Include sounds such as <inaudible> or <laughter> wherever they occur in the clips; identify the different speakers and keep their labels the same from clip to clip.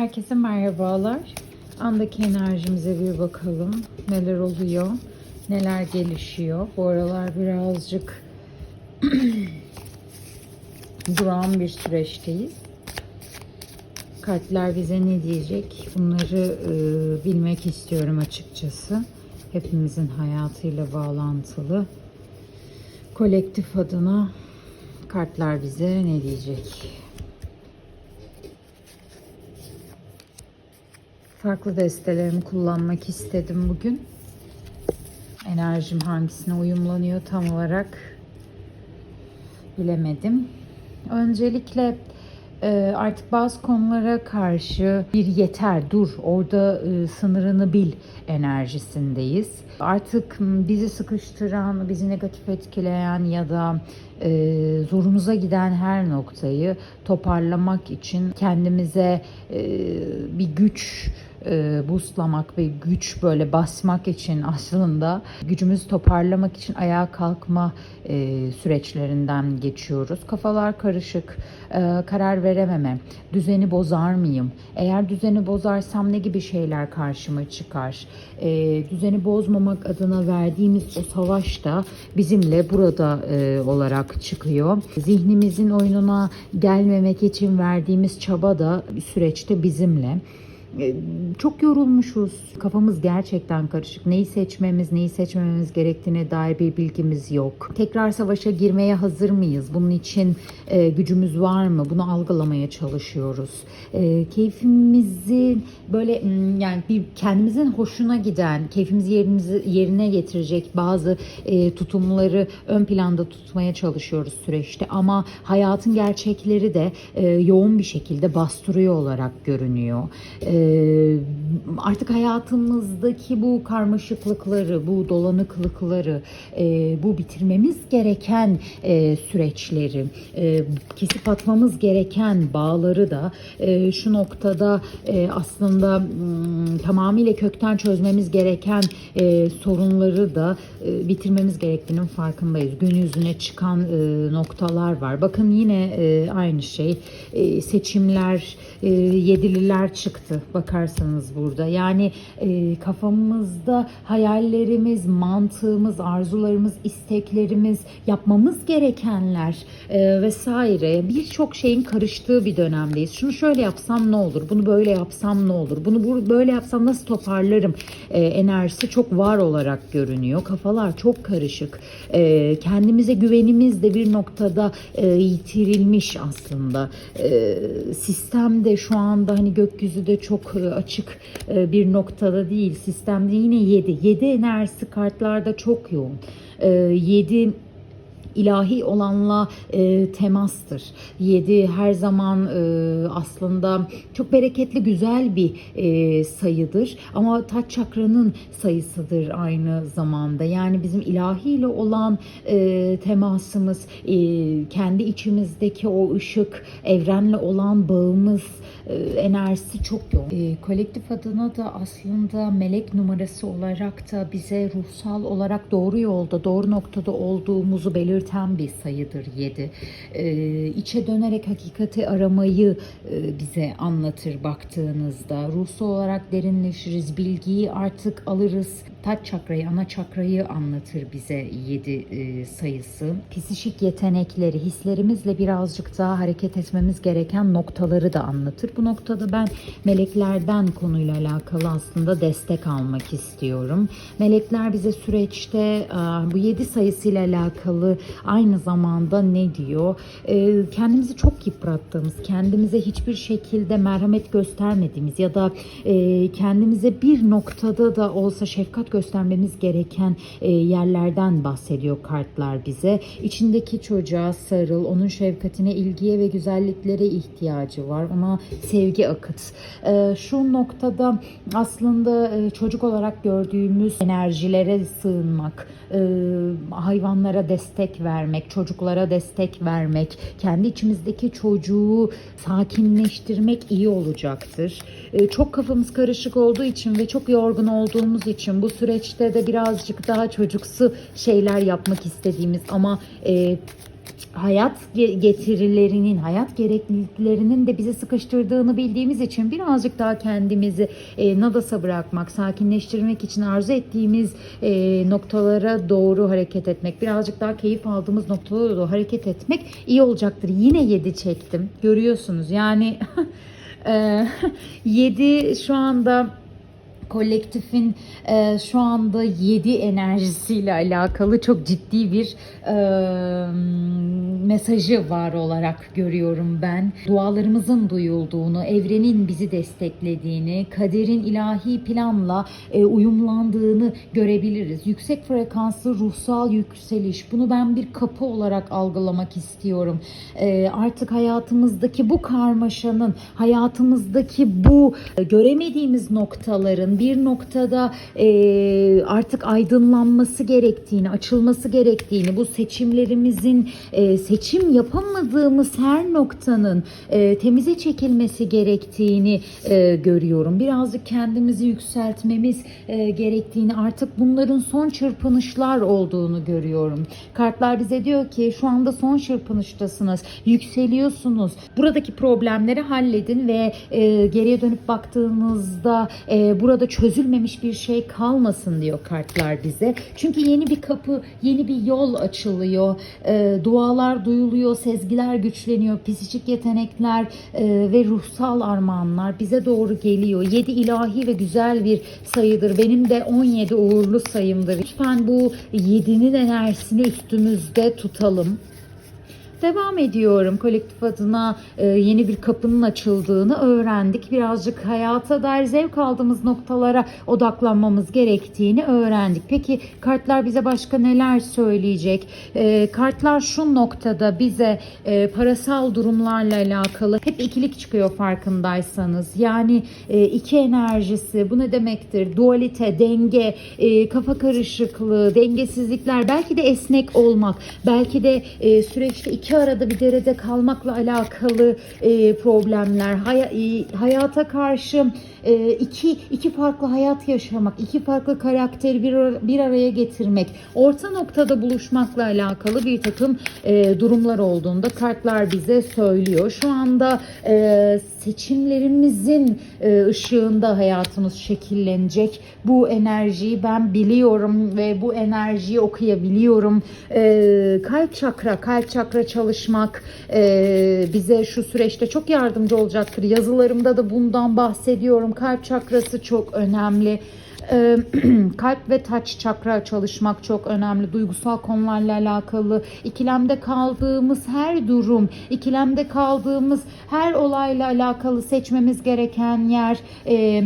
Speaker 1: Herkese merhabalar. Andaki enerjimize bir bakalım. Neler oluyor? Neler gelişiyor? Bu aralar birazcık <clears throat> durağan bir süreçteyiz. Kartlar bize ne diyecek? Bunları e, bilmek istiyorum açıkçası. Hepimizin hayatıyla bağlantılı. Kolektif adına kartlar bize ne diyecek? Farklı destelerimi kullanmak istedim bugün. Enerjim hangisine uyumlanıyor tam olarak bilemedim. Öncelikle e, artık bazı konulara karşı bir yeter dur orada e, sınırını bil enerjisindeyiz. Artık bizi sıkıştıran, bizi negatif etkileyen ya da e, zorumuza giden her noktayı toparlamak için kendimize bir güç e, boostlamak ve güç böyle basmak için aslında gücümüzü toparlamak için ayağa kalkma e, süreçlerinden geçiyoruz. Kafalar karışık, e, karar verememe, düzeni bozar mıyım? Eğer düzeni bozarsam ne gibi şeyler karşıma çıkar? E, düzeni bozmamak adına verdiğimiz o savaş da bizimle burada e, olarak çıkıyor. Zihnimizin oyununa gelmemek için verdiğimiz çaba da süreçte bizimle. E, Çok yorulmuşuz. Kafamız gerçekten karışık. Neyi seçmemiz, neyi seçmememiz gerektiğine dair bir bilgimiz yok. Tekrar savaşa girmeye hazır mıyız? Bunun için e, gücümüz var mı? Bunu algılamaya çalışıyoruz. E, keyfimizi böyle yani bir kendimizin hoşuna giden, keyfimizi yerimizi yerine getirecek bazı e, tutumları ön planda tutmaya çalışıyoruz süreçte. Ama hayatın gerçekleri de e, yoğun bir şekilde bastırıyor olarak görünüyor. E, artık hayatımızdaki bu karmaşıklıkları, bu dolanıklıkları, e, bu bitirmemiz gereken e, süreçleri, e, kesip atmamız gereken bağları da e, şu noktada e, aslında mm, tamamıyla kökten çözmemiz gereken e, sorunları da e, bitirmemiz gerektiğinin farkındayız. Gün yüzüne çıkan e, noktalar var. Bakın yine e, aynı şey. E, seçimler, e, yedililer çıktı bakarsanız burada. Yani e, kafamızda hayallerimiz, mantığımız, arzularımız, isteklerimiz, yapmamız gerekenler e, vesaire birçok şeyin karıştığı bir dönemdeyiz. Şunu şöyle yapsam ne olur? Bunu böyle yapsam ne olur? Bunu bu- böyle yapsam nasıl toparlarım? E, enerjisi çok var olarak görünüyor. Kafalar çok karışık. E, kendimize güvenimiz de bir noktada e, yitirilmiş aslında. E, sistemde şu anda hani gökyüzü de çok e, açık e, bir noktada değil. Sistemde yine 7. 7 enerjisi kartlarda çok yoğun. E, 7 ilahi olanla e, temastır. Yedi her zaman e, aslında çok bereketli güzel bir e, sayıdır ama taç çakranın sayısıdır aynı zamanda. Yani bizim ilahiyle olan e, temasımız, e, kendi içimizdeki o ışık, evrenle olan bağımız, e, enerjisi çok yoğun. E, kolektif adına da aslında melek numarası olarak da bize ruhsal olarak doğru yolda, doğru noktada olduğumuzu belirten bir sayıdır 7. E, içe dönerek hakikati aramayı e, bize anlatır baktığınızda. Ruhsal olarak derinleşiriz, bilgiyi artık alırız. Taç çakrayı, ana çakrayı anlatır bize 7 sayısı. Psişik yetenekleri, hislerimizle birazcık daha hareket etmemiz gereken noktaları da anlatır. Bu noktada ben meleklerden konuyla alakalı aslında destek almak istiyorum. Melekler bize süreçte e, bu 7 sayısıyla alakalı aynı zamanda ne diyor? E, Kendimizi çok yıprattığımız, kendimize hiçbir şekilde merhamet göstermediğimiz ya da e, kendimize bir noktada da olsa şefkat göstermemiz gereken yerlerden bahsediyor kartlar bize. İçindeki çocuğa sarıl, onun şefkatine, ilgiye ve güzelliklere ihtiyacı var. Ona sevgi akıt. E, şu noktada aslında e, çocuk olarak gördüğümüz enerjilere sığınmak, e, hayvanlara destek vermek, çocuklara destek vermek, kendi içimizdeki çocuğu sakinleştirmek iyi olacaktır. E, çok kafamız karışık olduğu için ve çok yorgun olduğumuz için bu süreçte de birazcık daha çocuksu şeyler yapmak istediğimiz ama e, hayat ge- getirilerinin, hayat gerekliliklerinin de bizi sıkıştırdığını bildiğimiz için birazcık daha kendimizi e, nadasa bırakmak, sakinleştirmek için arzu ettiğimiz e, noktalara doğru hareket etmek, birazcık daha keyif aldığımız noktalara doğru hareket etmek iyi olacaktır. Yine 7 çektim. Görüyorsunuz yani <laughs> <laughs> 7 şu anda kolektifin e, şu anda 7 enerjisiyle alakalı çok ciddi bir e, mesajı var olarak görüyorum ben. Dualarımızın duyulduğunu, evrenin bizi desteklediğini, kaderin ilahi planla e, uyumlandığını görebiliriz. Yüksek frekanslı ruhsal yükseliş. Bunu ben bir kapı olarak algılamak istiyorum. E, artık hayatımızdaki bu karmaşanın, hayatımızdaki bu e, göremediğimiz noktaların bir noktada e, artık aydınlanması gerektiğini, açılması gerektiğini, bu seçimlerimizin e, seçim yapamadığımız her noktanın e, temize çekilmesi gerektiğini e, görüyorum. Birazcık kendimizi yükseltmemiz e, gerektiğini, artık bunların son çırpınışlar olduğunu görüyorum. Kartlar bize diyor ki şu anda son çırpınıştasınız, yükseliyorsunuz. Buradaki problemleri halledin ve e, geriye dönüp baktığınızda e, burada çözülmemiş bir şey kalmasın diyor kartlar bize. Çünkü yeni bir kapı, yeni bir yol açılıyor. E, dualar duyuluyor, sezgiler güçleniyor, psikik yetenekler e, ve ruhsal armağanlar bize doğru geliyor. 7 ilahi ve güzel bir sayıdır. Benim de 17 uğurlu sayımdır. Lütfen bu 7'nin enerjisini üstümüzde tutalım. Devam ediyorum. Kolektif adına e, yeni bir kapının açıldığını öğrendik. Birazcık hayata dair zevk aldığımız noktalara odaklanmamız gerektiğini öğrendik. Peki kartlar bize başka neler söyleyecek? E, kartlar şu noktada bize e, parasal durumlarla alakalı hep ikilik çıkıyor farkındaysanız. Yani e, iki enerjisi bu ne demektir? Dualite, denge, e, kafa karışıklığı, dengesizlikler, belki de esnek olmak, belki de e, süreçte iki arada bir derede kalmakla alakalı e, problemler, Hay- e, hayata karşı e, iki iki farklı hayat yaşamak, iki farklı karakteri bir, bir araya getirmek, orta noktada buluşmakla alakalı bir takım e, durumlar olduğunda kartlar bize söylüyor. Şu anda e, seçimlerimizin e, ışığında hayatımız şekillenecek. Bu enerjiyi ben biliyorum ve bu enerjiyi okuyabiliyorum. E, kalp çakra, kalp çakra çalışmak e, bize şu süreçte çok yardımcı olacaktır. Yazılarımda da bundan bahsediyorum. Kalp çakrası çok önemli. Ee, <clears throat> kalp ve taç çakra çalışmak çok önemli. Duygusal konularla alakalı ikilemde kaldığımız her durum, ikilemde kaldığımız her olayla alakalı seçmemiz gereken yer. e,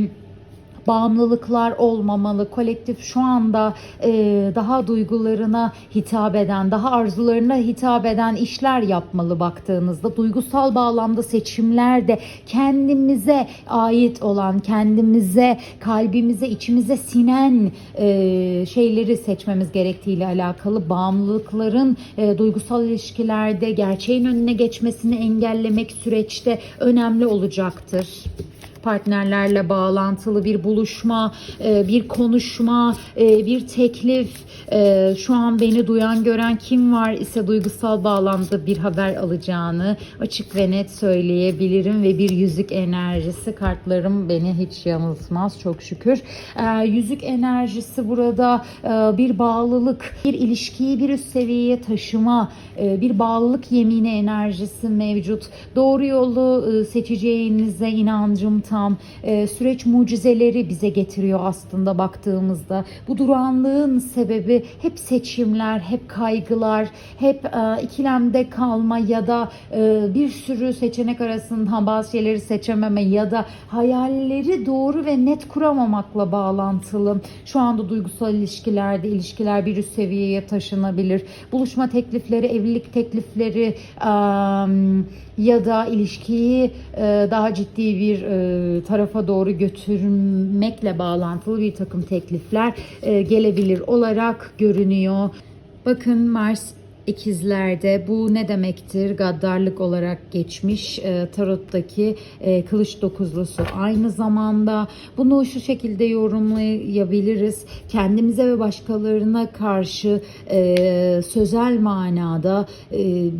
Speaker 1: bağımlılıklar olmamalı. Kolektif şu anda e, daha duygularına hitap eden, daha arzularına hitap eden işler yapmalı baktığınızda. Duygusal bağlamda seçimler de kendimize ait olan, kendimize, kalbimize, içimize sinen e, şeyleri seçmemiz gerektiğiyle alakalı. Bağımlılıkların e, duygusal ilişkilerde gerçeğin önüne geçmesini engellemek süreçte önemli olacaktır partnerlerle bağlantılı bir buluşma, e, bir konuşma, e, bir teklif, e, şu an beni duyan gören kim var ise duygusal bağlamda bir haber alacağını açık ve net söyleyebilirim ve bir yüzük enerjisi kartlarım beni hiç yanıltmaz çok şükür. Yüzük enerjisi burada bir bağlılık, bir ilişkiyi bir üst seviyeye taşıma, bir bağlılık yemini enerjisi mevcut. Doğru yolu seçeceğinize inancım tam. Ee, süreç mucizeleri bize getiriyor aslında baktığımızda. Bu durağanlığın sebebi hep seçimler, hep kaygılar, hep e, ikilemde kalma ya da e, bir sürü seçenek arasından bazı şeyleri seçememe ya da hayalleri doğru ve net kuramamakla bağlantılı. Şu anda duygusal ilişkilerde ilişkiler bir üst seviyeye taşınabilir. Buluşma teklifleri, evlilik teklifleri, ım, ya da ilişkiyi e, daha ciddi bir e, tarafa doğru götürmekle bağlantılı bir takım teklifler e, gelebilir olarak görünüyor. Bakın Mars ikizlerde bu ne demektir? Gaddarlık olarak geçmiş e, tarottaki e, kılıç dokuzlusu. Aynı zamanda bunu şu şekilde yorumlayabiliriz. Kendimize ve başkalarına karşı e, sözel manada e,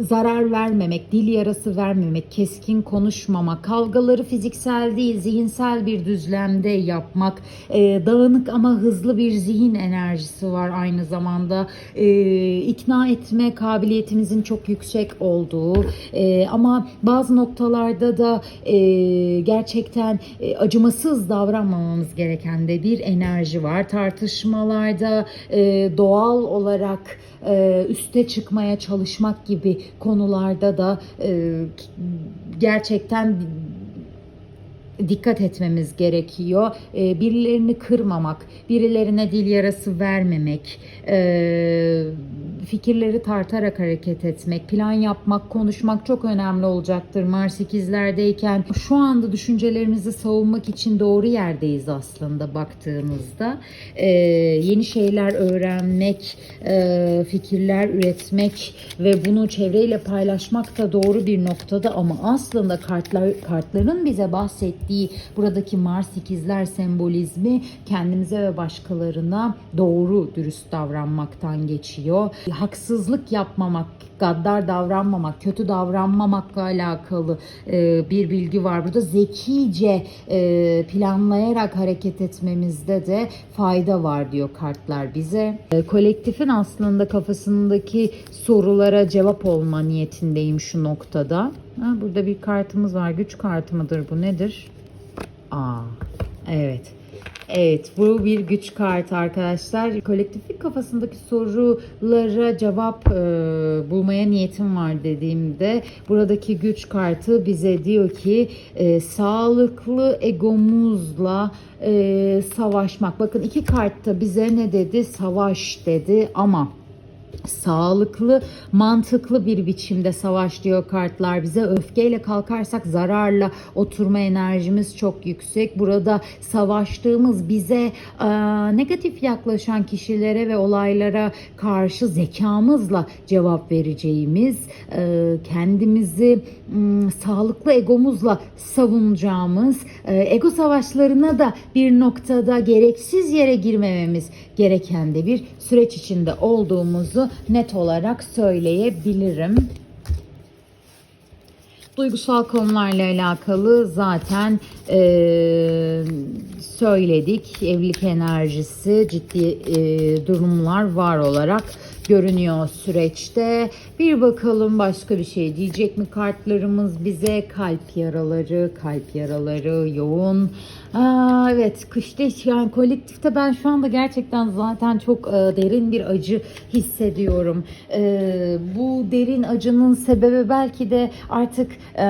Speaker 1: zarar vermemek, dil yarası vermemek, keskin konuşmamak, kavgaları fiziksel değil zihinsel bir düzlemde yapmak, e, dağınık ama hızlı bir zihin enerjisi var aynı zamanda. E, ikna etme kabiliyetimizin çok yüksek olduğu e, ama bazı noktalarda da e, gerçekten e, acımasız davranmamamız gereken de bir enerji var. Tartışmalarda e, doğal olarak e, üste çıkmaya çalışmak gibi konularda da e, gerçekten dikkat etmemiz gerekiyor. E, birilerini kırmamak, birilerine dil yarası vermemek, e, fikirleri tartarak hareket etmek, plan yapmak, konuşmak çok önemli olacaktır. Mars ikizlerdeyken şu anda düşüncelerimizi savunmak için doğru yerdeyiz aslında baktığımızda. E, yeni şeyler öğrenmek, e, fikirler üretmek ve bunu çevreyle paylaşmak da doğru bir noktada ama aslında kartlar kartların bize bahsettiği buradaki Mars ikizler sembolizmi kendimize ve başkalarına doğru dürüst davranmaktan geçiyor. Haksızlık yapmamak, gaddar davranmamak, kötü davranmamakla alakalı e, bir bilgi var. Burada zekice e, planlayarak hareket etmemizde de fayda var diyor kartlar bize. E, kolektifin aslında kafasındaki sorulara cevap olma niyetindeyim şu noktada. Ha, burada bir kartımız var. Güç kartı mıdır bu? Nedir? Aa, evet. Evet bu bir güç kartı arkadaşlar. Kolektifin kafasındaki sorulara cevap e, bulmaya niyetim var dediğimde buradaki güç kartı bize diyor ki e, sağlıklı egomuzla e, savaşmak. Bakın iki kartta bize ne dedi? Savaş dedi ama sağlıklı, mantıklı bir biçimde savaş diyor kartlar bize. Öfkeyle kalkarsak zararla oturma enerjimiz çok yüksek. Burada savaştığımız bize e, negatif yaklaşan kişilere ve olaylara karşı zekamızla cevap vereceğimiz, e, kendimizi m, sağlıklı egomuzla savunacağımız, e, ego savaşlarına da bir noktada gereksiz yere girmememiz gereken de bir süreç içinde olduğumuzu net olarak söyleyebilirim. Duygusal konularla alakalı zaten eee, söyledik. Evlilik enerjisi ciddi eee, durumlar var olarak görünüyor süreçte. Bir bakalım başka bir şey diyecek mi kartlarımız bize? Kalp yaraları, kalp yaraları yoğun. Aa, evet kışta yani kolektifte ben şu anda gerçekten zaten çok e, derin bir acı hissediyorum. E, bu derin acının sebebi belki de artık e,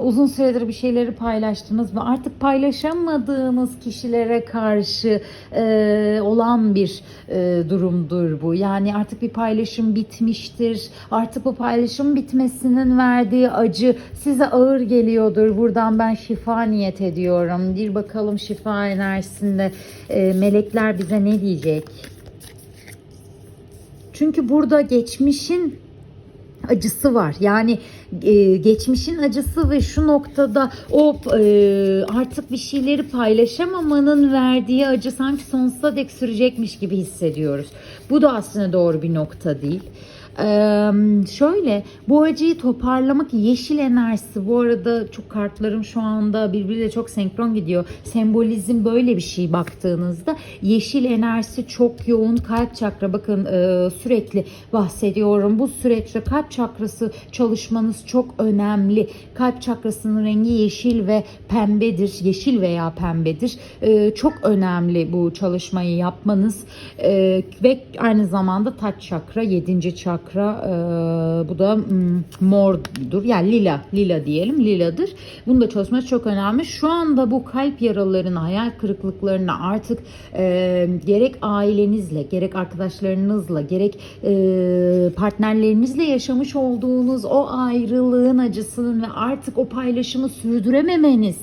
Speaker 1: uzun süredir bir şeyleri paylaştınız ve artık paylaşamadığınız kişilere karşı e, olan bir e, durumdur bu. Yani artık bir paylaşım bitmiştir. Artık bu paylaşım bitmesinin verdiği acı size ağır geliyordur. Buradan ben şifa niyet ediyorum. Bir bakalım şifa enerjisinde e, melekler bize ne diyecek? Çünkü burada geçmişin acısı var. Yani e, geçmişin acısı ve şu noktada o e, artık bir şeyleri paylaşamamanın verdiği acı sanki sonsuza dek sürecekmiş gibi hissediyoruz. Bu da aslında doğru bir nokta değil. Şöyle bu acıyı toparlamak yeşil enerjisi bu arada çok kartlarım şu anda birbiriyle çok senkron gidiyor. Sembolizm böyle bir şey baktığınızda yeşil enerjisi çok yoğun kalp çakra bakın sürekli bahsediyorum. Bu süreçte kalp çakrası çalışmanız çok önemli. Kalp çakrasının rengi yeşil ve pembedir. Yeşil veya pembedir. Çok önemli bu çalışmayı yapmanız ve aynı zamanda taç çakra 7. çakra çakra e, bu da mm, mordur yani lila lila diyelim liladır. Bunu da çalışması çok önemli. Şu anda bu kalp yaralarına hayal kırıklıklarına artık e, gerek ailenizle gerek arkadaşlarınızla gerek e, partnerlerinizle yaşamış olduğunuz o ayrılığın acısının ve artık o paylaşımı sürdürememeniz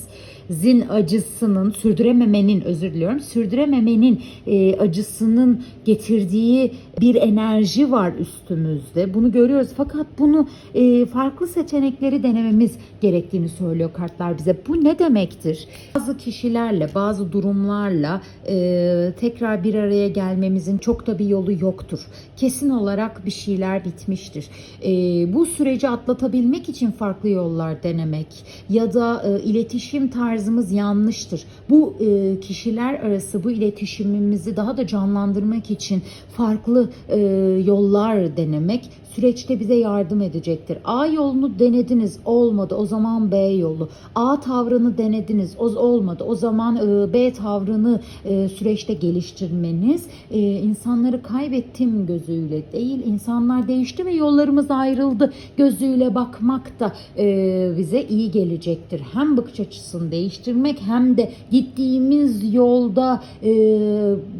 Speaker 1: zin acısının sürdürememenin özür diliyorum sürdürememenin e, acısının getirdiği bir enerji var üstümüzde. Bunu görüyoruz fakat bunu e, farklı seçenekleri denememiz gerektiğini söylüyor kartlar bize. Bu ne demektir? Bazı kişilerle, bazı durumlarla e, tekrar bir araya gelmemizin çok da bir yolu yoktur. Kesin olarak bir şeyler bitmiştir. E, bu süreci atlatabilmek için farklı yollar denemek ya da e, iletişim tarzımız yanlıştır. Bu e, kişiler arası bu iletişimimizi daha da canlandırmak için farklı e, yollar denemek süreçte bize yardım edecektir. A yolunu denediniz olmadı o zaman B yolu. A tavrını denediniz o olmadı o zaman e, B tavrını e, süreçte geliştirmeniz e, insanları kaybettim gözüyle değil insanlar değişti ve yollarımız ayrıldı gözüyle bakmak da e, bize iyi gelecektir. Hem bakış açısını değiştirmek hem de gittiğimiz yolda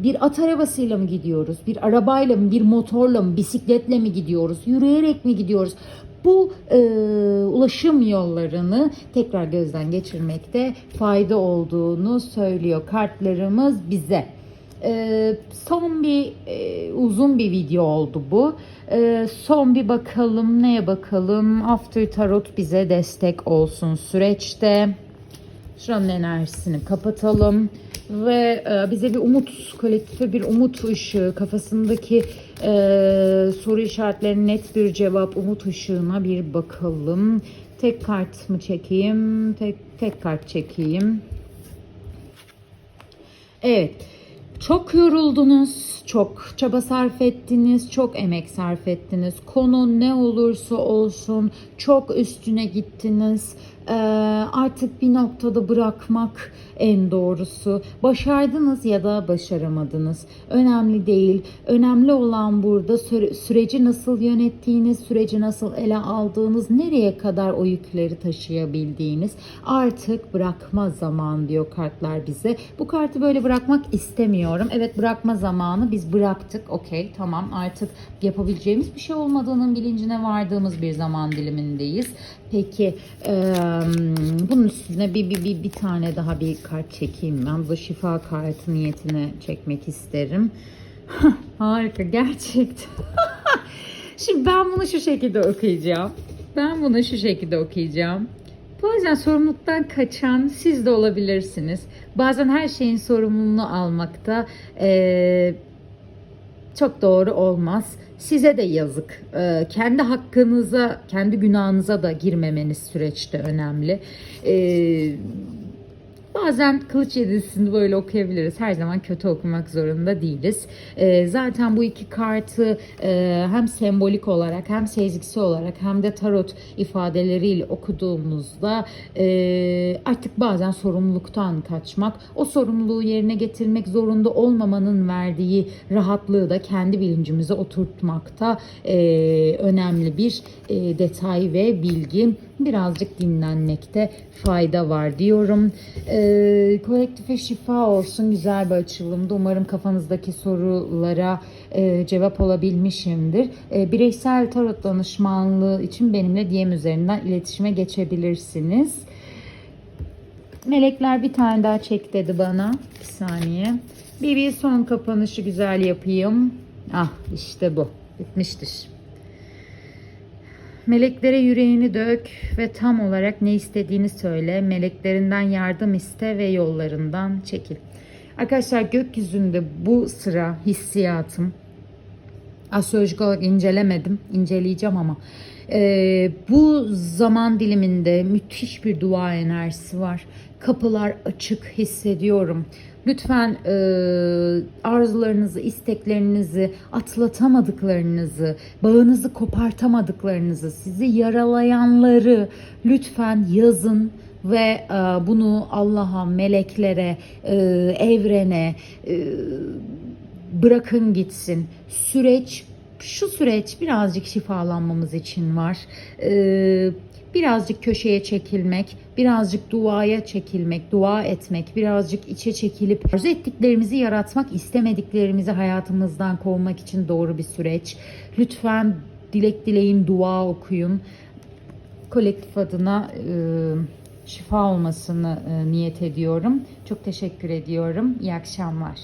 Speaker 1: bir at arabasıyla mı gidiyoruz? Bir arabayla mı, bir motorla mı, bisikletle mi gidiyoruz? Yürüyerek mi gidiyoruz? Bu e, ulaşım yollarını tekrar gözden geçirmekte fayda olduğunu söylüyor kartlarımız bize. E, son bir e, uzun bir video oldu bu. E, son bir bakalım neye bakalım. After Tarot bize destek olsun süreçte. Şuranın enerjisini kapatalım ve e, bize bir umut, kolektife bir umut ışığı, kafasındaki e, soru işaretlerine net bir cevap, umut ışığına bir bakalım. Tek kart mı çekeyim? Tek tek kart çekeyim. Evet. Çok yoruldunuz, çok çaba sarf ettiniz, çok emek sarf ettiniz. Konu ne olursa olsun çok üstüne gittiniz. Ee, artık bir noktada bırakmak en doğrusu. Başardınız ya da başaramadınız. Önemli değil. Önemli olan burada süre- süreci nasıl yönettiğiniz, süreci nasıl ele aldığınız, nereye kadar o yükleri taşıyabildiğiniz. Artık bırakma zaman diyor kartlar bize. Bu kartı böyle bırakmak istemiyorum. Evet bırakma zamanı biz bıraktık. Okey tamam artık yapabileceğimiz bir şey olmadığının bilincine vardığımız bir zaman dilimindeyiz. Peki eee, bunun üstüne bir, bir, bir, bir tane daha bir kart çekeyim ben. Bu şifa kartı niyetine çekmek isterim. <laughs> Harika gerçekten. <laughs> Şimdi ben bunu şu şekilde okuyacağım. Ben bunu şu şekilde okuyacağım. Bazen sorumluluktan kaçan siz de olabilirsiniz. Bazen her şeyin sorumluluğunu almakta eee, çok doğru olmaz. Size de yazık. Ee, kendi hakkınıza, kendi günahınıza da girmemeniz süreçte önemli. Ee, Bazen kılıç yedisini böyle okuyabiliriz. Her zaman kötü okumak zorunda değiliz. Ee, zaten bu iki kartı e, hem sembolik olarak hem sezgisi olarak hem de tarot ifadeleriyle okuduğumuzda e, artık bazen sorumluluktan kaçmak, o sorumluluğu yerine getirmek zorunda olmamanın verdiği rahatlığı da kendi bilincimize oturtmakta e, önemli bir e, detay ve bilgi. Birazcık dinlenmekte fayda var diyorum. Ee, kolektife şifa olsun güzel bir açılımdı. Umarım kafanızdaki sorulara e, cevap olabilmişimdir. E, bireysel tarot danışmanlığı için benimle DM üzerinden iletişime geçebilirsiniz. Melekler bir tane daha çek dedi bana. Bir saniye. Bir, bir son kapanışı güzel yapayım. Ah işte bu. Bitmiştir. Meleklere yüreğini dök ve tam olarak ne istediğini söyle. Meleklerinden yardım iste ve yollarından çekil. Arkadaşlar gökyüzünde bu sıra hissiyatım astrolojik olarak incelemedim. inceleyeceğim ama e, bu zaman diliminde müthiş bir dua enerjisi var. Kapılar açık hissediyorum. Lütfen e, arzularınızı, isteklerinizi, atlatamadıklarınızı, bağınızı kopartamadıklarınızı, sizi yaralayanları lütfen yazın ve e, bunu Allah'a, meleklere, e, evrene e, bırakın gitsin. Süreç şu süreç birazcık şifalanmamız için var. Ee, birazcık köşeye çekilmek, birazcık duaya çekilmek, dua etmek, birazcık içe çekilip arzu ettiklerimizi yaratmak, istemediklerimizi hayatımızdan kovmak için doğru bir süreç. Lütfen dilek dileyin, dua okuyun. Kolektif adına e, şifa olmasını e, niyet ediyorum. Çok teşekkür ediyorum. İyi akşamlar.